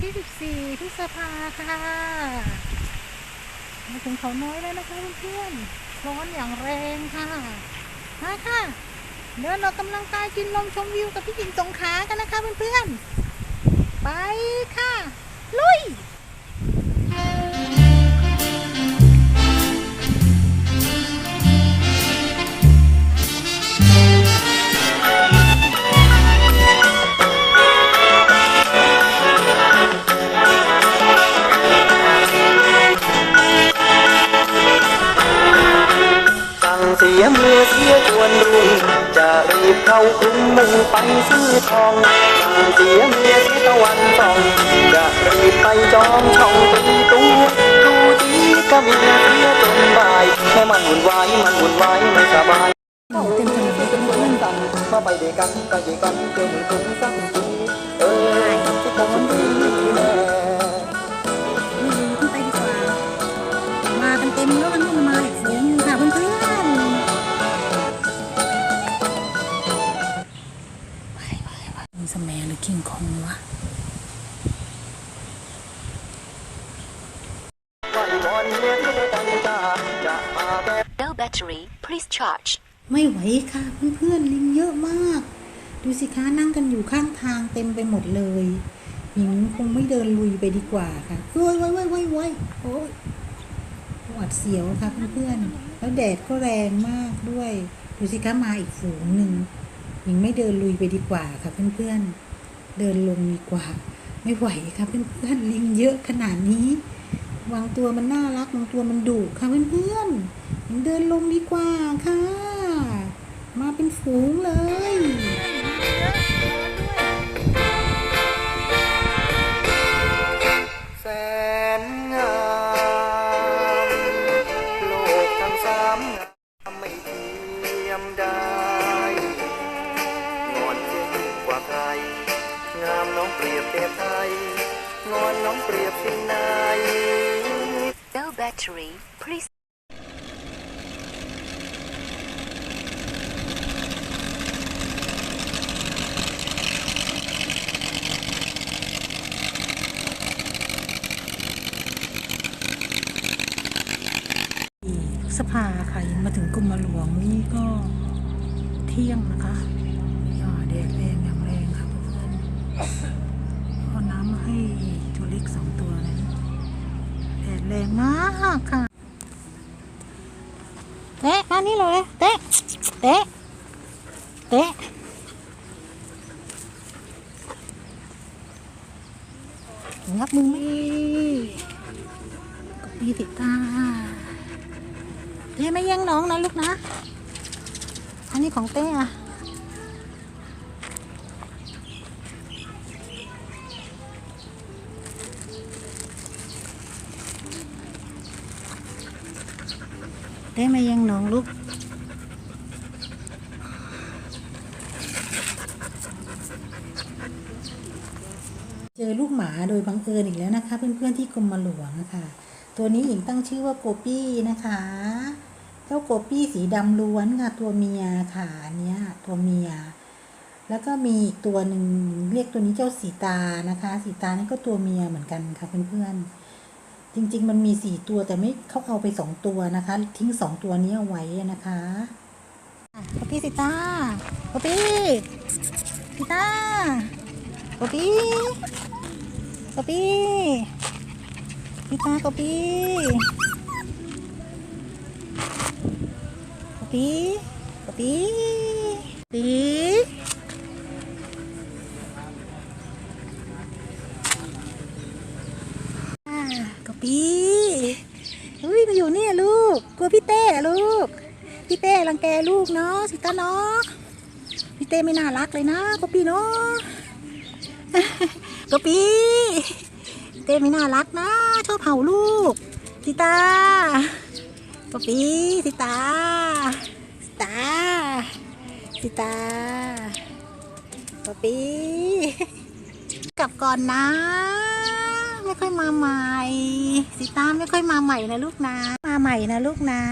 ที่ 14พฤษภาค่ะมาถึงเขาน้อยแล้วนะคะเพื่อนๆร้อนอย่างแรงค่ะมาค่ะ เดินออกกำลังกายกินลมชมวิวกับพี่หญิงสงขากันนะคะเพื่อนๆ ไปค่ะ ลุย เสียเมื่อเสียชวนรุ่งจะรีบเข้ากรุงมุ่งไปซื้อทองสั่งเสียเมียเสียตะวันส่องจะรีบไปจองช่องตีตัวดูดีก็เมียเสียจนบ่ายแม่มันวุ่นวายมันวุ่นวายไม่สบายเต็มถนนเลยเป็นเพื่อนกันมาไปด้วยกันก็อยู่กันเกินถึงสักทีเออที่ผมดีแน่ มีสแมหรือคิงคองวะไหววอนเมียเสียจังจ้าจะพาแก No battery, please charge. ไม่ไหวค่ะเพื่อนๆลิงเยอะมาก ดูสิคะนั่งกันอยู่ข้างทางเต็มไปหมดเลยหญิงคงไม่เดินลุยไปดีกว่าค่ะเอ้ยไว้ไว้ไว้ไว้โอ้ยหวัดเสียวค่ะเพื่อนๆแล้วแดดก็แรงมากด้วย ดูสิคะมาอีกฝูงหนึ่ง หญิงไม่เดินลุยไปดีกว่าค่ะเพื่อนๆ เดินลงดีกว่า ไม่ไหวค่ะเพื่อนๆลิงเยอะขนาดนี้วางตัวมันน่ารักวางตัวมันดุค่ะเพื่อนๆหญิงเดินลงดีกว่าค่ะ มาเป็นฝูงเลย งามน้องเปรียบเทียบไทยงอนน้องเปรียบสิ่งไหน No battery, please. พฤษภาค่ะยังมาถึงกรมหลวงนี่ก็เที่ยงนะคะอ่าแดดแรงอย่างแรงค่ะเพื่อนๆ เอาน้ำมาให้ตัวเล็กสองตัวนะแดดแรงมากค่ะเตะมานี่เลยเตะเตะเตะงับมือไหมก็ปีติตาเต้ไม่แย่งน้องนะลูกนะ อันนี้ของเต้อะ เต้ไม่ย่งน้องลูก เจอลูกหมาโดยบังเอิญอีกแล้วนะคะ เพื่อนๆที่กรมหลวงนะคะตัวนี้หญิงตั้งชื่อว่าโกปี้นะคะเจ้าโกปี้สีดำล้วนค่ะตัวเมียค่ะอันเนี้ยตัวเมีย แล้วก็มีอีกตัวหนึ่งเรียกตัวนี้เจ้าสีตานะคะ สีตานี่ก็ตัวเมียเหมือนกันค่ะเพื่อนๆ จริง ๆ มันมีสี่ตัวแต่ไม่เขาเอาไปสองตัวนะคะ ทิ้งสองตัวนี้เอาไว้นะคะโกปี้สีตาโกปี้สีตาโกปี้โกปี้สีตาโกปี้กปีกปีปีอ่าก ปีอุ้ยมาอยู่เนี่อะลูก กลัวพี่เต้ลูก พี่เต้รังแกลูกเนาะสิตาเนาะพี่เต้ไม่น่ารักเลยนะกปีเนาะกปีพี่เต้ไม่น่ารักนะ ชอบเห่าลูกสิตาปอปีสิตาสิตาสิตาปอปีกลับก่อนนะ ไม่ค่อยมาใหม่สิตาไม่ค่อยมาใหม่นะลูกนะ มาใหม่นะลูกนะ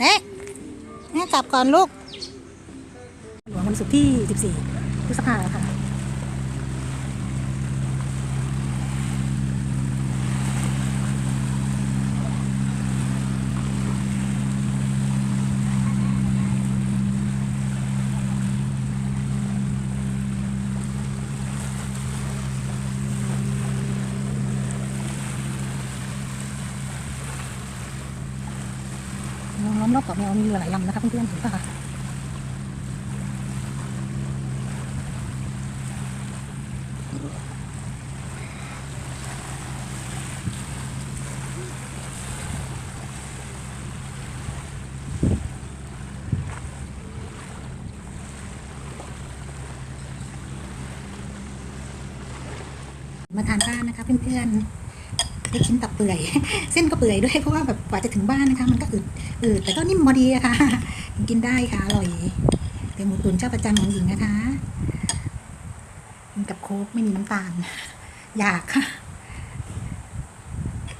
เอ๊ะแม่กลับก่อนลูก หลวงวันศุกร์ที่ 14พฤษภาค่ะ รอบเกาะแมวมีเรือหลายลำนะคะเพื่อนๆเห็นปะคะมาทานบ้านนะคะเพื่อนๆ ได้ชิ้นตับเปื่อย เส้นก็เปื่อยด้วยเพราะว่าแบบกว่าจะถึงบ้านนะคะมันก็อืดอืดแต่ก็นิ่มพอดีอะค่ะกินได้ค่ะอร่อยเป็นหมูตุ๋นเจ้าประจำของหญิงนะคะกินกับโค้กไม่มีน้ำตาล อยากค่ะ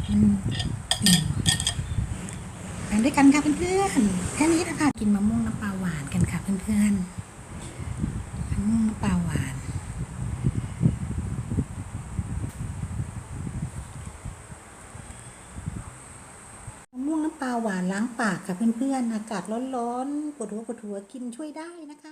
อืมอืมทานด้วยกันค่ะเพื่อนๆแค่นี้นะคะกินมะม่วงน้ำปลาหวานกันค่ะเพื่อนๆมะม่วงน้ำปลาหวาน มะม่วงน้ำปลา หวานล้างปากค่ะเพื่อนๆ อากาศร้อนๆ ปวดหัวปวดหัวกินช่วยได้นะคะ